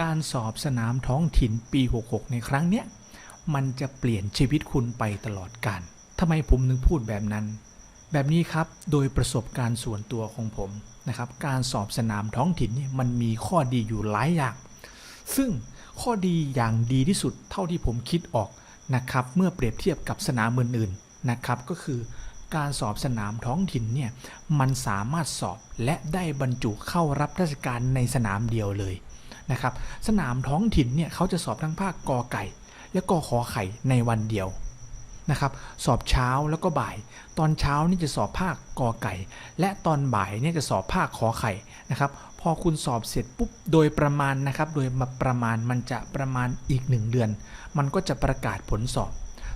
การสอบสนามท้องถิ่นปี 66 ในครั้งเนี้ยมันจะเปลี่ยนชีวิตคุณไปตลอดกาลทำไมผมนึงพูดแบบนั้น แบบนี้ครับโดยประสบการณ์ส่วนตัวของผมนะครับ การสอบสนามท้องถิ่นเนี่ยมันมีข้อดีอยู่หลายอย่าง ซึ่งข้อดีอย่างดีที่สุดเท่าที่ผมคิดออกนะครับ เมื่อเปรียบเทียบกับสนามอื่นๆนะครับก็คือการสอบสนามท้องถิ่นเนี่ยมันสามารถสอบและได้บรรจุเข้ารับราชการในสนามเดียวเลย นะครับสนามท้องถิ่นเนี่ยเขาจะสอบทั้งภาคกอไก่ และกอขอไข่ในวันเดียวนะครับสอบเช้าแล้วก็บ่าย ตอนเช้านี่จะสอบภาคกอไก่ และตอนบ่ายเนี่ยจะสอบภาคขอไข่นะครับพอคุณสอบเสร็จปุ๊บโดยประมาณนะครับโดยมาประมาณมันจะประมาณอีกหนึ่งเดือน มันก็จะประกาศผลสอบ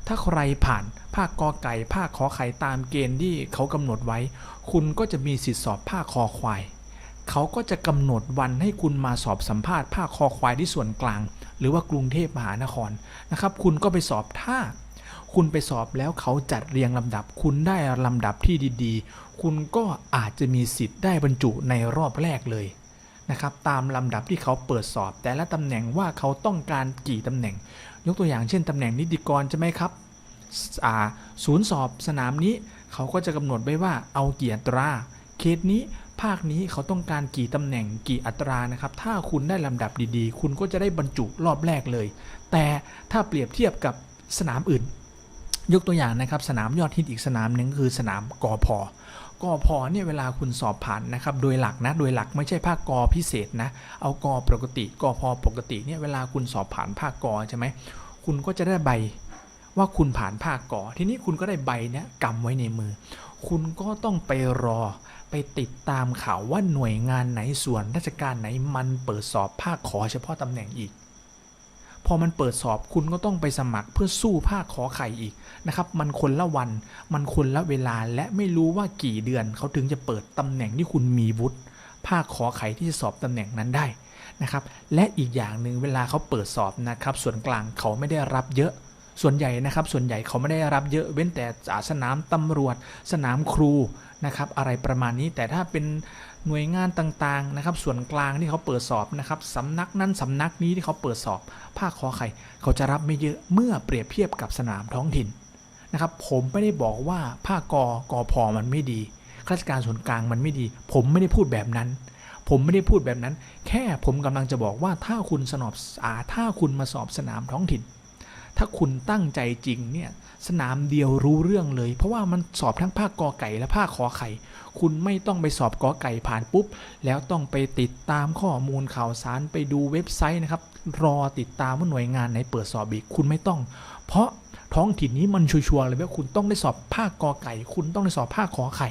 ถ้าใครผ่านภาคกอไก่ ภาคขอไข่ตามเกณฑ์ที่เขากำหนดไว้ คุณก็จะมีสิทธิสอบภาคคอควาย เขาก็จะกำหนดวันให้คุณมาสอบสัมภาษณ์ภาคคอควายที่ส่วนกลาง หรือว่ากรุงเทพมหานครนะครับ คุณก็ไปสอบถ้า คุณไปสอบแล้วเขาจัดเรียงลำดับ คุณได้ลำดับที่ดีๆ คุณก็อาจจะมีสิทธิ์ได้บรรจุในรอบแรกเลยนะครับตามลำดับที่เขาเปิดสอบ แต่ละตำแหน่งว่าเขาต้องการกี่ตำแหน่ง ยกตัวอย่างเช่นตำแหน่งนิติกรใช่ไหมครับอาศูนย์สอบสนามนี้เขาก็จะกำหนดไว้ว่าเอาเกี่อัตราเคสนี้ ภาคนี้เขาต้องการกี่ตำแหน่งกี่อัตรานะครับ ถ้าคุณได้ลำดับดีๆ คุณก็จะได้บรรจุรอบแรกเลย แต่ถ้าเปรียบเทียบกับสนามอื่น ยกตัวอย่างนะครับสนามยอดฮิตอีกสนามหนึ่งคือสนามกอพอกอพอเนี่ยเวลาคุณสอบผ่านนะครับโดยหลักนะโดยหลักไม่ใช่ภาคกอพิเศษนะเอากอปกติกอพอปกติเนี่ยเวลาคุณสอบผ่านภาคกอใช่ไหมคุณก็จะได้ใบ ว่าคุณผ่านภาคก่อ ทีนี้คุณก็ได้ใบเนี้ยกำไว้ในมือ คุณก็ต้องไปรอไปติดตามข่าวว่าหน่วยงานไหนส่วนราชการไหนมันเปิดสอบภาคขอเฉพาะตำแหน่งอีก พอมันเปิดสอบคุณก็ต้องไปสมัครเพื่อสู้ภาคขอไข่อีกนะครับ มันคนละวัน มันคนละเวลาและไม่รู้ว่ากี่เดือนเขาถึงจะเปิดตำแหน่งที่คุณมีวุฒิภาคขอไข่ที่จะสอบตำแหน่งนั้นได้นะครับ และอีกอย่างหนึ่งเวลาเขาเปิดสอบนะครับ ส่วนกลางเขาไม่ได้รับเยอะ ส่วนใหญ่นะครับส่วนใหญ่เขาไม่ได้รับเยอะเว้นแต่สนามตำรวจ สนามครูนะครับอะไรประมาณนี้แต่ถ้าเป็นหน่วยงานต่างๆนะครับ ส่วนกลางที่เขาเปิดสอบนะครับสำนักนั้นสำนักนี้ที่เขาเปิดสอบภาคขอไข่เขาจะรับไม่เยอะเมื่อเปรียบเทียบกับสนามท้องถิ่นนะครับผมไม่ได้บอกว่าภาคกกพอมันไม่ดีข้าราชการส่วนกลางมันไม่ดี ผมไม่ได้พูดแบบนั้น ผมไม่ได้พูดแบบนั้น แค่ผมกำลังจะบอกว่าถ้าคุณสนอบอาถ้าคุณมาสอบสนามท้องถิ่น ถ้าคุณตั้งใจจริงเนี่ยสนามเดียวรู้เรื่องเลย เพราะว่ามันสอบทั้งภาคกอไก่และภาคขอไข่ คุณไม่ต้องไปสอบกอไก่ผ่านปุ๊บ แล้วต้องไปติดตามข้อมูลข่าวสารไปดูเว็บไซต์นะครับ รอติดตามว่าหน่วยงานไหนเปิดสอบอีกคุณไม่ต้อง เพราะท้องถิ่นนี้มันชัวร์เลยว่าคุณต้องได้สอบภาคกอไก่ คุณต้องได้สอบภาคขอไข่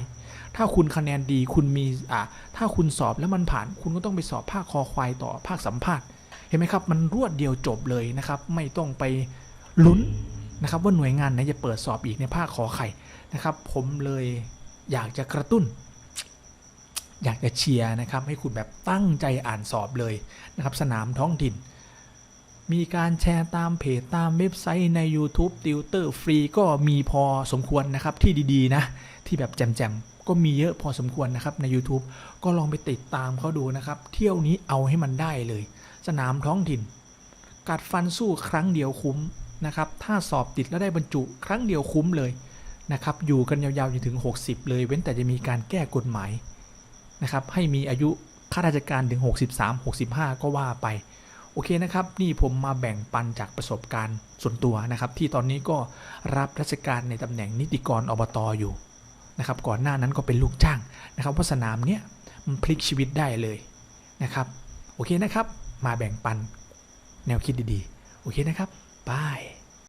ถ้าคุณคะแนนดีคุณมีอ่าถ้าคุณสอบแล้วมันผ่าน คุณก็ต้องไปสอบภาคคอควายต่อภาคสัมภาษณ์เห็นไหมครับ มันรวดเดียวจบเลยนะครับ ไม่ต้องไป ลุ้นนะครับว่าหน่วยงานไหนจะเปิดสอบอีกในภาคขอไข่นะครับ ผมเลยอยากจะกระตุ้น อยากจะเชียร์นะครับ ให้คุณแบบตั้งใจอ่านสอบเลยนะครับ สนามท้องถิ่น มีการแชร์ตามเพจตามเว็บไซต์ใน YouTube ติวเตอร์ฟรีก็มีพอสมควรนะครับที่ดีๆนะ ที่แบบแจมๆ ก็มีเยอะพอสมควรนะครับใน YouTube ก็ลองไปติดตามเขาดูนะครับ เที่ยวนี้เอาให้มันได้เลย สนามท้องถิ่น กัดฟันสู้ครั้งเดียวคุ้ม นะครับ ถ้าสอบติดแล้วได้บรรจุครั้งเดียวคุ้มเลยนะครับ อยู่กันยาวๆจนถึง 60 เลย เว้นแต่จะมีการแก้กฎหมายนะครับ ให้มีอายุข้าราชการถึง 63 65 ก็ว่าไป โอเคนะครับ นี่ผมมาแบ่งปันจากประสบการณ์ส่วนตัวนะครับ ที่ตอนนี้ก็รับราชการในตำแหน่งนิติกรอบตอยู่นะครับ ก่อนหน้านั้นก็เป็นลูกจ้างนะครับเพราะสนามเนี้ยมันพลิกชีวิตได้เลยนะครับ โอเคนะครับ มาแบ่งปันแนวคิดดีๆ โอเคนะครับ บาย